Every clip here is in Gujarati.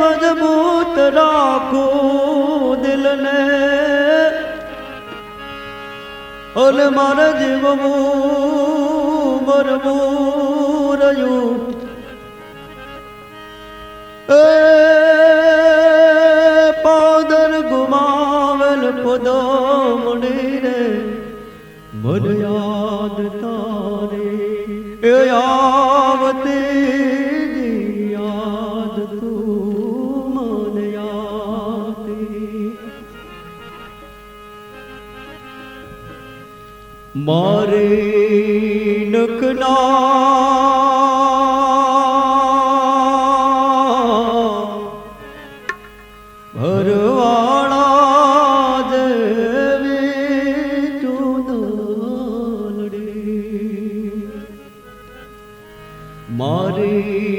મજબૂત રાખો દિલને ઓલે મારા જીવવું મરવું રહ્યું એ પાદર ગુમાવેલ ખુદા મને યાદ તારે. એ આવતે યાદ તું મને યાદ. મારે નકના Hare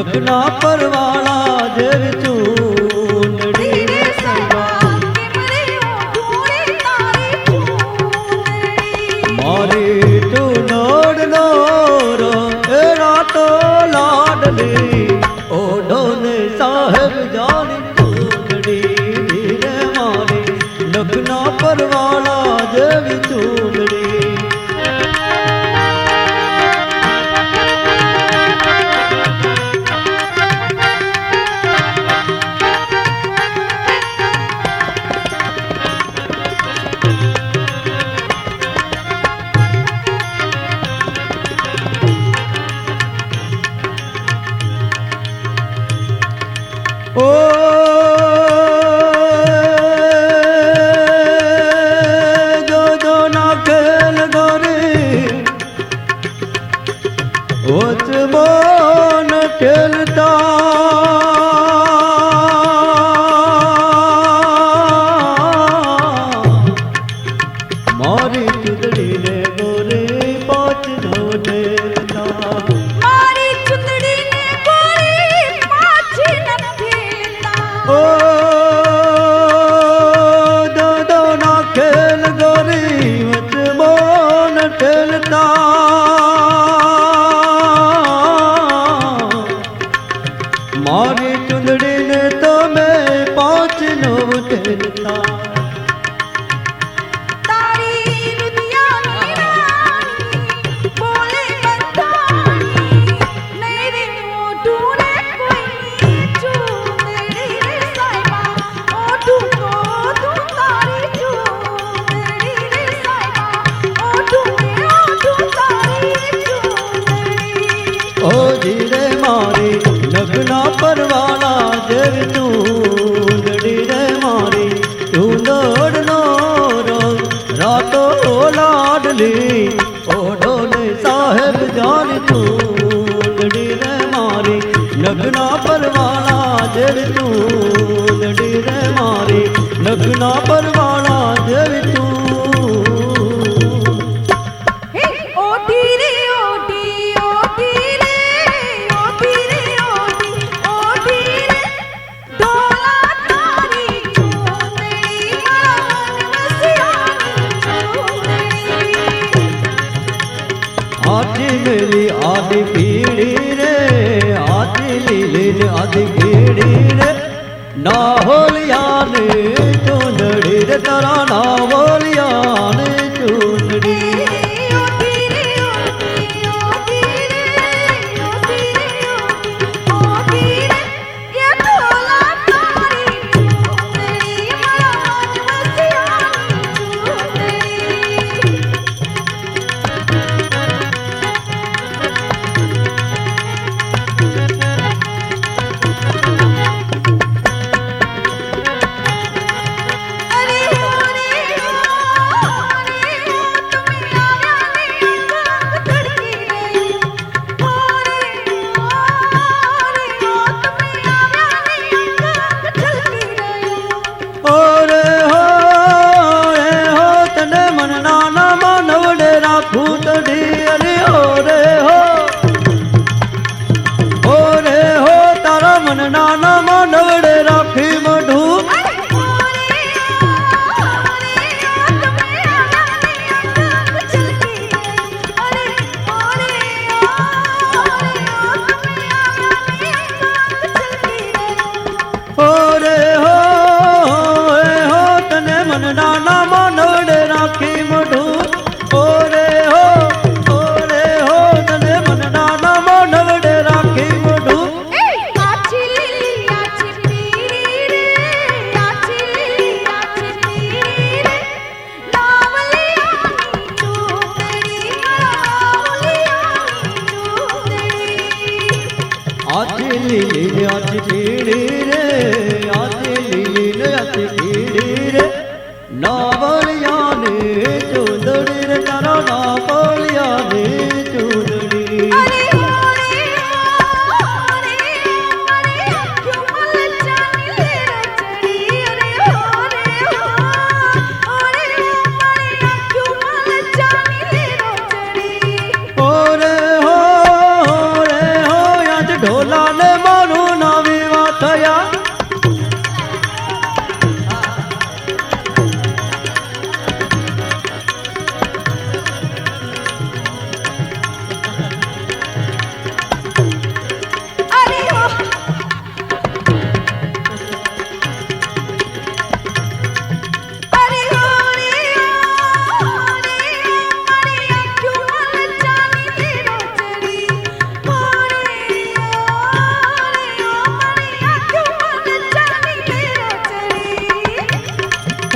જગના પરવાળા જેવી ચૂંદડી મારી ચૂનોડ નો એરા તો લાડલી. ઓઢો ને સાહેબ જાણી ચૂંદડી ધીરે મારી લગ્ન પરવાળા જેવી ચૂંદડી ತೂ ના હોલિયા ને ચૂંદડી રે તારા ના હોલિયા લીલી ને આથી કીડી રે આથી લીલી ને નાવર